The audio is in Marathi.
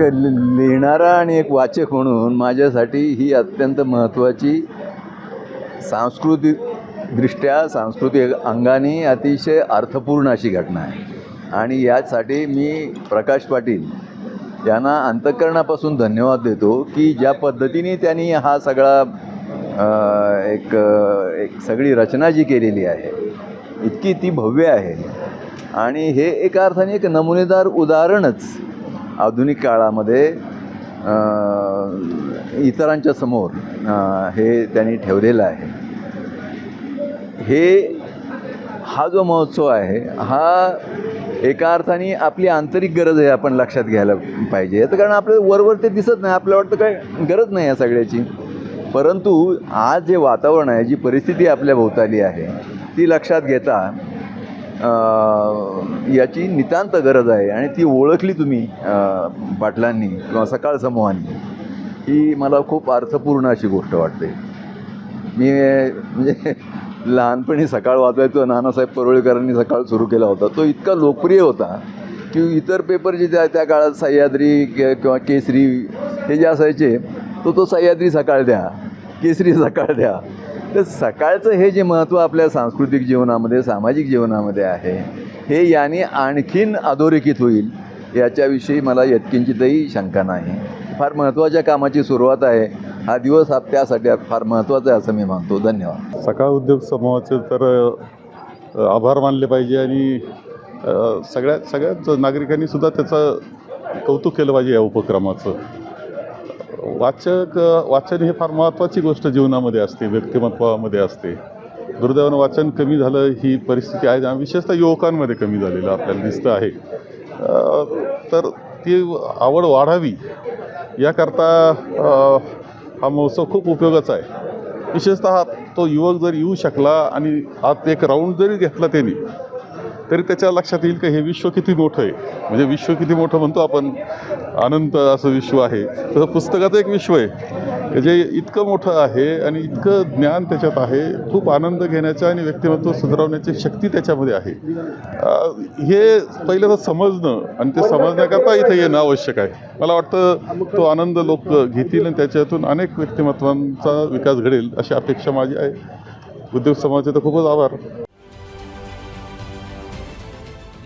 एक लि- लिहिणारा आणि एक वाचक म्हणून माझ्यासाठी ही अत्यंत महत्त्वाची सांस्कृतिक दृष्ट्या सांस्कृतिक अंगाने अतिशय अर्थपूर्ण अशी घटना आहे. आणि यासाठी मी प्रकाश पाटील यांना अंतकरणापासून धन्यवाद देतो की ज्या पद्धतीने त्यांनी हा सगळा एक एक सगळी रचना जी केलेली आहे इतकी ती भव्य आहे. आणि हे एका अर्थाने एक नमुनेदार उदाहरणच आधुनिक काळामध्ये इतरांच्या समोर हे त्यांनी ठेवलेलं आहे. हे हा जो महोत्सव आहे हा एका अर्थाने आपली आंतरिक गरज आहे आपण लक्षात घ्यायला पाहिजे. तर कारण आपल्याला वरवर ते दिसत नाही आपल्याला वाटतं काय गरज नाही या सगळ्याची. परंतु आज जे वातावरण आहे जी परिस्थिती आपल्या भोवताली आहे ती लक्षात घेता याची नितांत गरज आहे आणि ती ओळखली तुम्ही पाटलांनी किंवा सकाळ समूहांनी. ही मला खूप अर्थपूर्ण अशी गोष्ट वाटते. मी म्हणजे लहानपणी सकाळ वाचायचो नानासाहेब परोळेकरांनी सकाळ सुरू केला होता. तो इतका लोकप्रिय होता की इतर पेपर जे त्या त्या काळात सह्याद्री किंवा केसरी हे जे असायचे तो तो सह्याद्री सकाळ द्या केसरी सकाळ द्या. तर सकाळचं हे जे महत्त्व आपल्या सांस्कृतिक जीवनामध्ये सामाजिक जीवनामध्ये आहे हे याने आणखीन अधोरेखित होईल. याच्याविषयी मला यत्किंचितही शंका नाही. फार महत्त्वाच्या कामाची सुरुवात आहे. हा दिवस हा त्यासाठी फार महत्त्वाचा आहे असं मी मानतो. धन्यवाद. सकाळ उद्योग समूहाचे तर आभार मानले पाहिजे आणि सगळ्या सगळ्याच नागरिकांनी सुद्धा त्याचं कौतुक केलं पाहिजे या उपक्रमाचं. वाचक वाचन हे फार महत्त्वाची गोष्ट जीवनामध्ये असते व्यक्तिमत्वामध्ये असते. दुर्दैवानं वाचन कमी झालं ही परिस्थिती आहे विशेषतः युवकांमध्ये कमी झालेलं आपल्याला दिसतं आहे. तर ती आवड वाढावी याकरता हा महोत्सव खूप उपयोगाचा आहे. विशेषतः तो युवक जर येऊ शकला आणि आत एक राऊंड जरी घेतला त्यांनी तरी त्याच्या लक्षात येईल की हे विश्व किती मोठं आहे? म्हणजे विश्व किती मोठं म्हणतो आपण? अनंत असं विश्व आहे. तसं पुस्तकाचं एक विश्व आहे. जे इतकं मोठं आहे आणि इतकं ज्ञान त्याच्यात आहे खूप आनंद घेण्याचा आणि व्यक्तिमत्व सुधारवण्याची शक्ती त्याच्यामध्ये आहे. हे पहिलं तर समजणं आणि ते समजण्याकरता इथं येणं आवश्यक आहे. मला वाटतं तो आनंद लोक घेतील आणि त्याच्यातून अनेक व्यक्तिमत्वांचा विकास घडेल अशी अपेक्षा माझी आहे. उद्योग समाजाचे तर खूपच आभार.